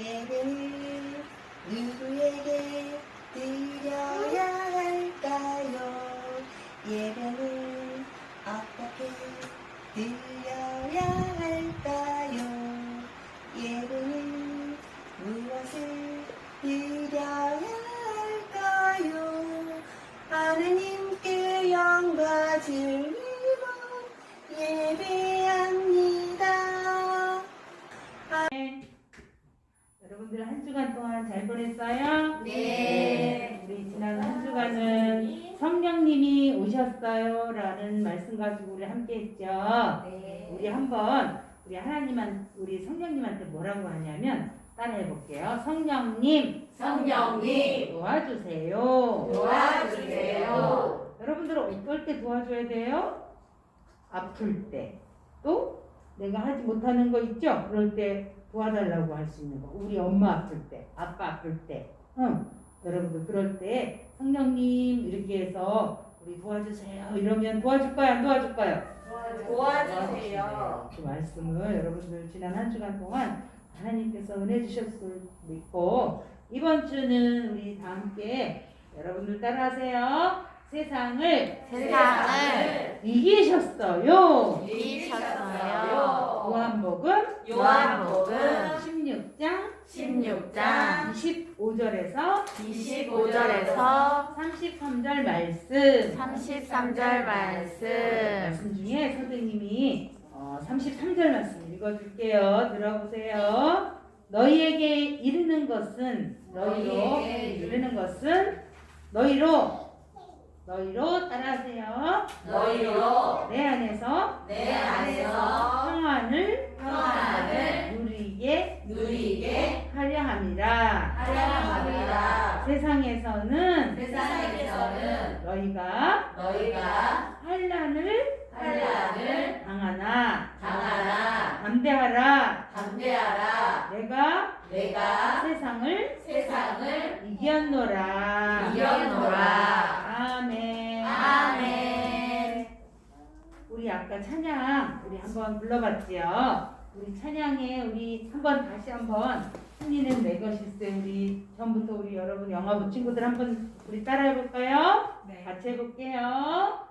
예배 여러분들 한 주간 동안 잘 보냈어요? 네. 우리 지난 한 주간은 성령님이 오셨어요 라는 말씀 가지고 우리 함께 했죠. 우리 한번 우리 하나님한 우리 성령님한테 뭐라고 하냐면 따라해 볼게요. 성령님 성령님 도와주세요. 도와주세요. 여러분들 어떨 때 도와줘야 돼요? 아플 때. 또 내가 하지 못하는 거 있죠? 그럴 때 도와달라고 할 수 있는 거. 우리 엄마 아플 때, 아빠 아플 때. 응. 여러분들 그럴 때 성령님 이렇게 해서 우리 도와주세요. 이러면 도와줄 거야, 안 도와줄 거야? 도와주세요. 그 말씀을 여러분들 지난 한 주간 동안 하나님께서 은혜 주셨을 있고 이번 주는 우리 다 함께 여러분들 따라하세요. 세상을 세상을 이기셨어요. 이기셨어요. 요한복음 요한복음 16장 16장 25절에서 25절에서 33절 말씀 33절 말씀 말씀 중에 선생님이 어, 33절 말씀 읽어줄게요. 들어보세요. 너희에게 이르는 것은 너희로 너희에게 이르는 것은 너희로 너희로 따라하세요. 너희로 내 안에서 내 안에서 평안을 평안을 누리게 누리게 하려 함이라. 하려 합니다. 세상에서는 세상에서는 너희가 너희가 환란을 환란을 당하나 당하나 담대하라. 담대하라. 내가 내가 세상을 세상을 이겼노라. 이겼노라. 아멘. 아멘. 우리 아까 찬양 우리 한번 불러봤지요. 우리 찬양에 우리 한번 다시 한번 승리는 내 것일세 우리 전부터 우리 여러분 영화부 친구들 한번 우리 따라해 볼까요? 네. 같이 해볼게요.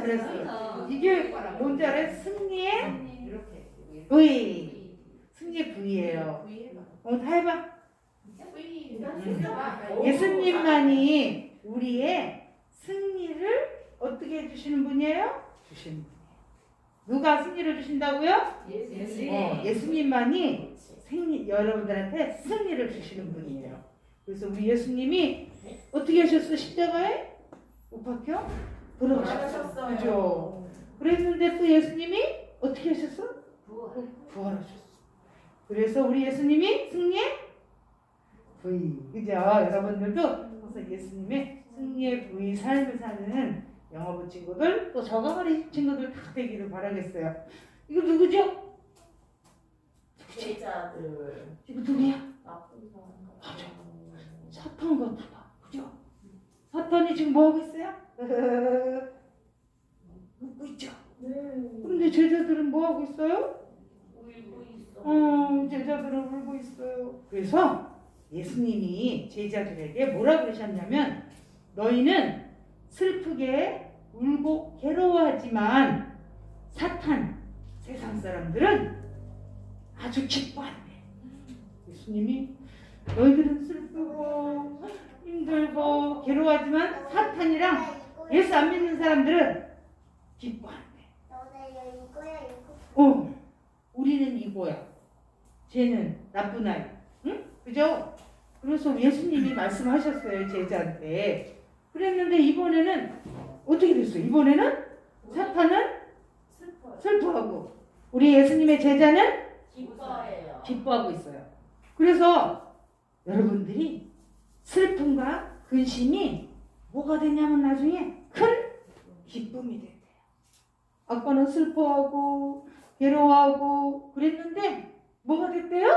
오 잘했어. 이게 뭔지 알아요? 승리의 V. 승리의 V예요. 어, 다 해봐. 예수님만이 우리의 승리를 어떻게 해주시는 분이에요? 분이에요. 누가 승리를 주신다고요? 어, 예수님만이 승리, 여러분들한테 승리를 주시는 분이에요. 그래서 우리 예수님이 어떻게 하셨어? 십자가에 못 박혀? 돌아가셨어. 그죠? 그랬는데 또 예수님이 어떻게 하셨어? 부활하셨어. 그래서 우리 예수님이 승리의 부위. 그죠? 여러분들도 그래서 예수님의 승리의 부위 삶을 사는 영어부 친구들 또 저가버리 친구들 다 되기를 바라겠어요. 이거 누구죠? 제자들 이거 누구야? 나쁜 사람 사탄 같다. 그죠? 사탄이 지금 뭐 하고 있어요? 있죠. 근데 제자들은 뭐 하고 있어요? 울고 있어. 어, 제자들은 울고 있어요. 그래서 예수님이 제자들에게 뭐라 그러셨냐면 너희는 슬프게 울고 괴로워하지만 사탄 세상 사람들은 아주 기뻐한대. 예수님이 너희들은 슬프고 힘들고 괴로워하지만 사탄이랑 예수 안 믿는 사람들은 기뻐한대. 어, 우리는 이거야. 쟤는 나쁜 아이. 그죠? 그래서 예수님이 말씀하셨어요 제자한테. 그랬는데 이번에는 어떻게 됐어요? 이번에는 사탄은 슬퍼요. 슬퍼하고 우리 예수님의 제자는 기뻐해요. 기뻐하고 있어요. 그래서 여러분들이 슬픔과 근심이 뭐가 되냐면 나중에 큰 기쁨이 된대요. 아까는 슬퍼하고 괴로워하고 그랬는데 뭐가 됐대요?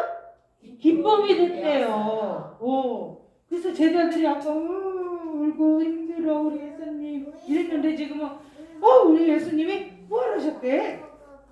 기쁨이 됐대요. 오. 그래서 제자들이 아까 우, 울고 힘들어 우리 예수님 이랬는데 지금은 어 우리 예수님이 부활하셨대.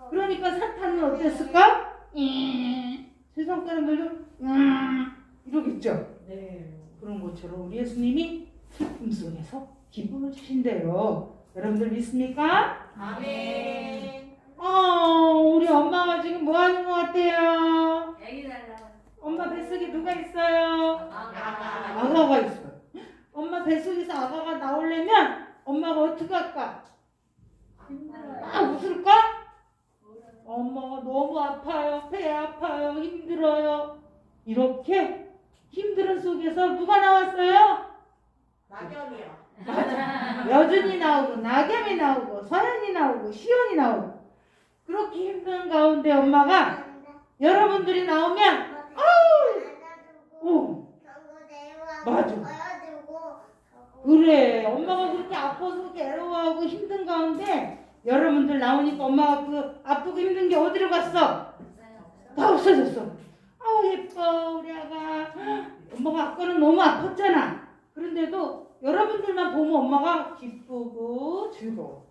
그러니까 사탄은 어땠을까? 음, 세상 사람들도 음, 이러겠죠. 네. 그런 것처럼 우리 예수님이 슬픔 속에서 기쁨을 주신대요. 여러분들 믿습니까? 아멘. 어, 우리 엄마가 지금 뭐 하는 것 같아요? 애기 달라. 엄마 뱃속에 누가 있어요? 아가. 아가가 있어요. 엄마 뱃속에서 아가가 나오려면 엄마가 어떻게 할까? 막 웃을까? 엄마가 너무 아파요. 배 아파요. 힘들어요. 이렇게 힘든 속에서 누가 나왔어요? 낙엽이요. 여준이 나오고 나겸이 나오고 서연이 나오고 시연이 나오고 그렇게 힘든 가운데 엄마가 여러분들이 나오면 어 맞아. 그래 엄마가 그렇게 아파서 괴로워하고 힘든 가운데 여러분들 나오니까 엄마가 그 아프고 힘든 게 어디로 갔어? 다 없어졌어. 아우 예뻐 우리 아가. 엄마가 아까는 너무 아팠잖아. 그런데도 여러분들만 보면 엄마가 기쁘고 즐거워.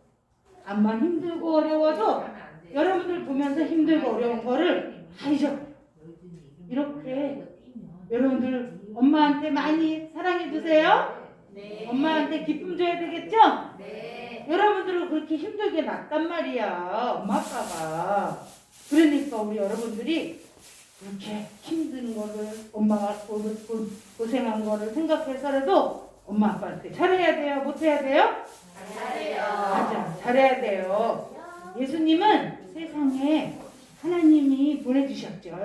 암만 힘들고 어려워도 여러분들 보면서 힘들고 어려운 거를 다 잊어. 이렇게 여러분들 엄마한테 많이 사랑해 주세요. 네. 엄마한테 기쁨 줘야 되겠죠? 네. 여러분들은 그렇게 힘들게 났단 말이야. 엄마 아빠가. 그러니까 우리 여러분들이 그렇게 힘든 거를 엄마가 고생한 거를 생각해서라도 엄마 아빠한테 잘해야 돼요? 못해야 돼요? 잘해요. 맞아. 잘해야 돼요. 예수님은 세상에 하나님이 보내주셨죠.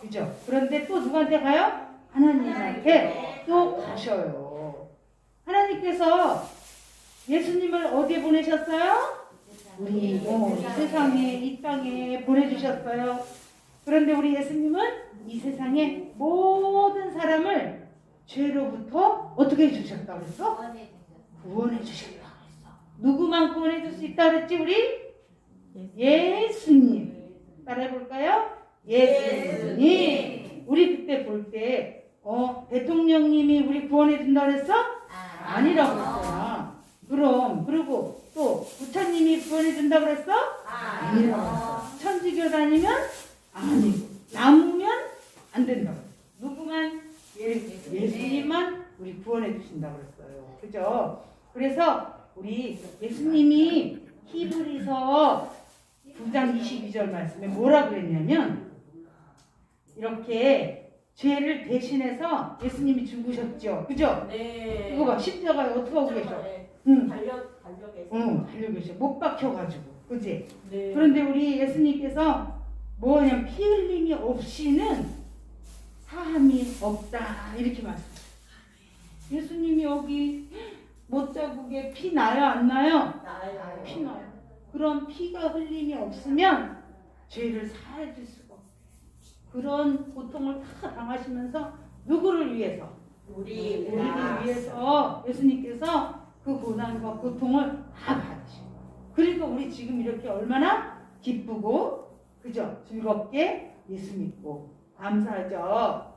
그죠? 그런데 또 누구한테 가요? 하나님한테 또 가셔요. 하나님께서 예수님을 어디에 보내셨어요? 우리 어, 이 세상에 이 땅에 보내주셨어요. 그런데 우리 예수님은 이 세상의 모든 사람을 죄로부터 어떻게 해주셨다 그랬어? 구원해 주셨다 그랬어. 누구만 구원해 줄 수 있다 그랬지 우리? 예수님. 따라해 볼까요? 예수님. 우리 그때 볼 때 어, 대통령님이 우리 구원해 준다 그랬어? 아니라고 그랬잖아. 그럼 그리고 또 부처님이 구원해 준다 그랬어? 아니라고 그랬어. 천주교 다니면 아니고 남으면 안 된다고. 누구만 예, 예수님만 우리 구원해 주신다 그랬어요. 그죠? 그래서 우리 예수님이 히브리서 9장 22절 말씀에 뭐라 그랬냐면 이렇게 죄를 대신해서 예수님이 죽으셨죠. 그죠? 네. 이거 봐 십자가에 어떻게 하고 계셔? 네. 응, 달려 달려 계세요. 응, 달려 계셔. 못 박혀가지고, 그지? 네. 그런데 우리 예수님께서 뭐냐면 피 흘림이 없이는 사함이 없다 이렇게 말씀하세요. 예수님이 여기 못자국에 피 나요 안 나요? 나요. 피 나요. 그런 피가 흘림이 없으면 죄를 사해줄 수가 없어요. 그런 고통을 다 당하시면서 누구를 위해서? 우리 우리를 위해서 예수님께서 그 고난과 고통을 다 받으시고 그러니까 우리 지금 이렇게 얼마나 기쁘고 그죠 즐겁게 예수 믿고 감사하죠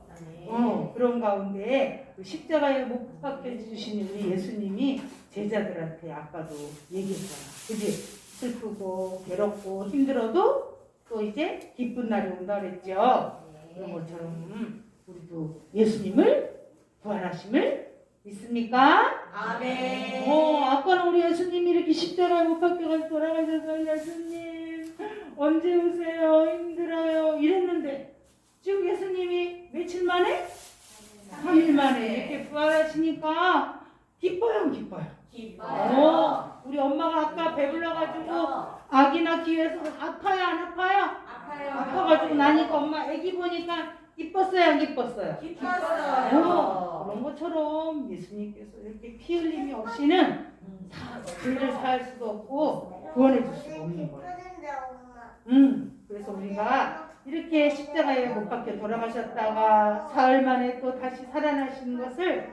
어, 그런 가운데 그 십자가에 못 박혀 주신 우리 예수님이 제자들한테 아까도 얘기했잖아 그지 슬프고 괴롭고 힘들어도 또 이제 기쁜 날이 온다 그랬죠 그런 것처럼 우리도 예수님을 부활하심을 믿습니까? 아멘. 어, 아까는 우리 예수님이 이렇게 십자가에 못 박혀가지고 돌아가셔서 예수님 언제 오세요? 힘들어요. 이랬는데 지금 예수님이 며칠 만에? 3일 만에 이렇게 부활하시니까 기뻐요, 기뻐요. 기뻐요. 어, 우리 엄마가 아까 배불러가지고 아기 낳기 위해서 아파요, 안 아파요? 아파요. 아파가지고 나니까 엄마 아기 보니까 이뻤어요, 안 이뻤어요? 어, 기뻤어요. 그런 것처럼 예수님께서 이렇게 피 흘림이 없이는 다 죄를 살 수도 없고 구원해 줄 수가 없는 거예요. 음, 그래서 우리가 이렇게 십자가에 못 박혀 돌아가셨다가 사흘 만에 또 다시 살아나신 것을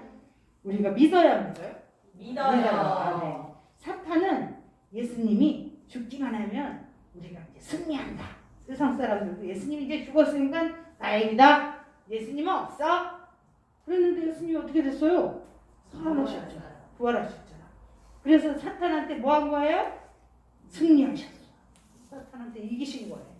우리가 믿어야 믿어요. 믿어요. 아, 믿어요. 네. 사탄은 예수님이 죽기만 하면 우리가 이제 승리한다. 세상 사람들도 예수님이 이제 죽었으니까 다행이다. 예수님은 없어. 그랬는데 예수님이 어떻게 됐어요? 살아나셨잖아. 부활하셨잖아. 그래서 사탄한테 뭐 한 거예요? 승리하셨어. 사탄한테 이기신 거예요.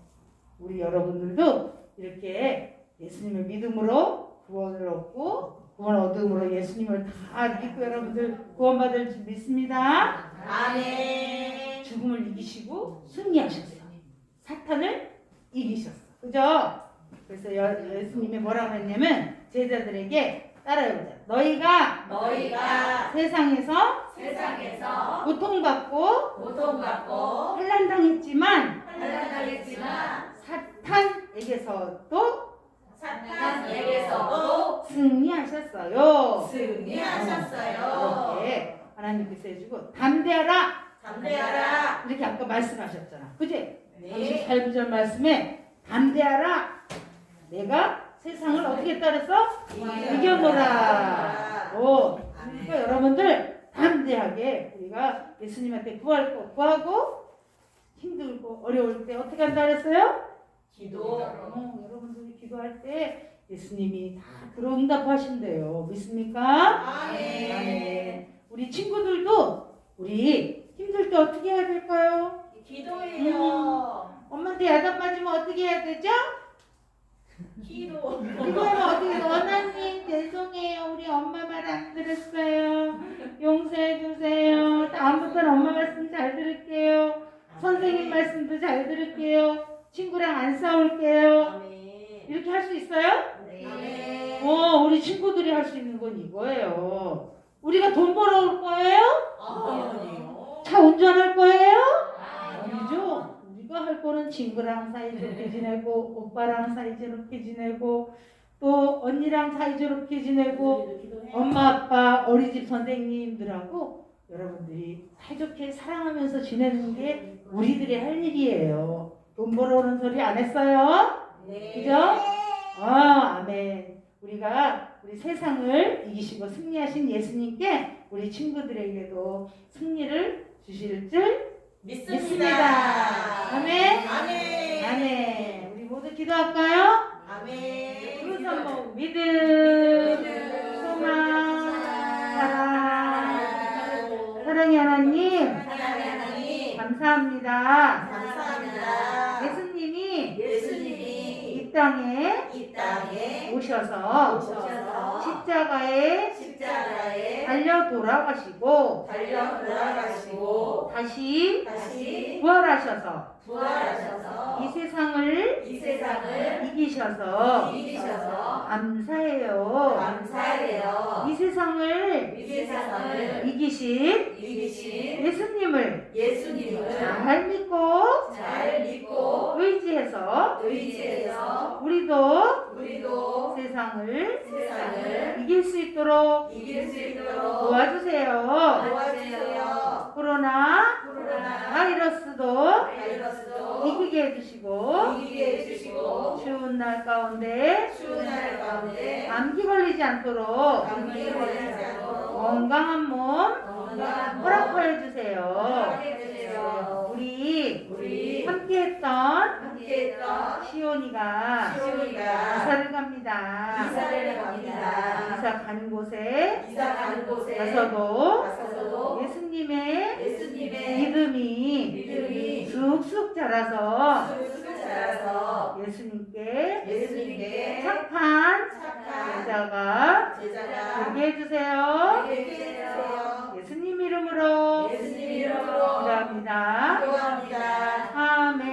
우리 여러분들도 이렇게 예수님을 믿음으로 구원을 얻고 구원 얻음으로 예수님을 다 믿고 여러분들 구원받을 줄 믿습니다. 아멘. 죽음을 이기시고 승리하셨어요. 사탄을 이기셨어. 그죠? 그래서 여- 예수님이 뭐라고 했냐면 제자들에게 따라해보자. 너희가 너희가 세상에서 세상에서 고통받고 고통받고 환난당했지만 환난당했지만 사탄에게서도 사탄에게서도 승리하셨어요. 승리하셨어요. 이렇게 하나님께서 해주고 담대하라 담대하라. 이렇게 아까 말씀하셨잖아. 그지? 네. 38절 말씀에 담대하라 내가 세상을 어떻게 따라서 이겨노라. 오, 그러니까 여러분들 담대하게 우리가 예수님한테 구할 거 구하고 힘들고 어려울 때 어떻게 한다 그랬어요? 기도. 어, 여러분들이 기도할 때 예수님이 다 들어응답하신대요. 믿습니까? 아멘. 아멘. 우리 친구들도 우리 힘들 때 어떻게 해야 될까요? 기도해요. 엄마한테 야단 맞으면 어떻게 해야 되죠? 기도. 기도하면 어떻게? 하나님 죄송해요. 우리 엄마 말 안 들었어요. 용서해 주세요. 다음부터는 엄마 말씀 잘 들을게요. 선생님 말씀도 잘 들을게요. 친구랑 안 싸울게요. 아멘. 이렇게 할 수 있어요? 아멘. 어, 우리 친구들이 할 수 있는 건 이거예요. 우리가 돈 벌어올 거예요? 아니요. 차 운전할 거예요? 아니죠. 우리가 할 거는 친구랑 사이좋게 지내고 오빠랑 사이좋게 지내고 또 언니랑 사이좋게 지내고 엄마 아빠 어린이집 선생님들하고 여러분들이 사이좋게 사랑하면서 지내는 게 우리들의 할 일이에요. 돈 벌어오는 소리 안 했어요? 네. 그죠? 아, 아멘. 우리가 우리 세상을 이기시고 승리하신 예수님께 우리 친구들에게도 승리를 주실 줄 믿습니다. 믿습니다. 아멘. 아멘. 아멘. 우리 모두 기도할까요? 아멘. 그래서 한번 믿음, 소망, 사랑, 사랑의 하나님 하나님 감사합니다. 감사합니다. 예수님이 예수님이 이 땅에 이 땅에 오셔서 오셔서 십자가에 십자가에 달려 돌아가시고 달려 돌아가시고 다시 다시 부활하셔서 부활하셔서 이 세상을 이 세상을 이기셔서 이기셔서 감사해요. 감사해요. 이 세상을 이 세상을 이기신 이기신 예수님을 예수님을 잘 믿고 잘 믿고 의지해서 의지해서 우리도 우리도 세상을 세상을 이길 수 있도록 이길 수 있도록 도와주세요. 도와주세요. 코로나 코로나 바이러스도 바이러스도 이기게 해주시고 이기게 해주시고 추운 날 가운데 추운 날 가운데 감기 걸리지 않도록 감기 걸리지 않도록 건강한 몸 건강한 몸 허락해 주세요. 우리 우리 함께했던 함께했던 시온이가 시온이가 이사를 갑니다. 이사를 갑니다. 이사 가는 곳에 이사 가는 곳에 가서도 가서도 예수님의 예수님의 믿음이 믿음이 쑥쑥 자라서 쑥쑥 자라서 예수님께 예수님께 착한 착한 제자가 제자가 되게 해주세요. 되게 해주세요. 예수님 이름으로 예수님 이름으로 기도합니다. 기도합니다. 아멘.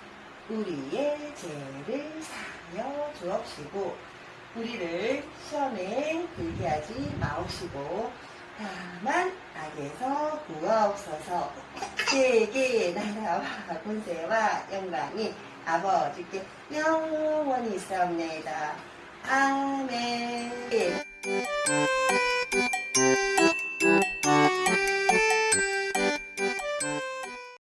우리의 죄를 사하여 주옵시고 우리를 시험에 들게 하지 마옵시고 다만 악에서 구하옵소서. 세계의 나라와 권세와 영광이 아버지께 영원히 있사옵나이다. 아멘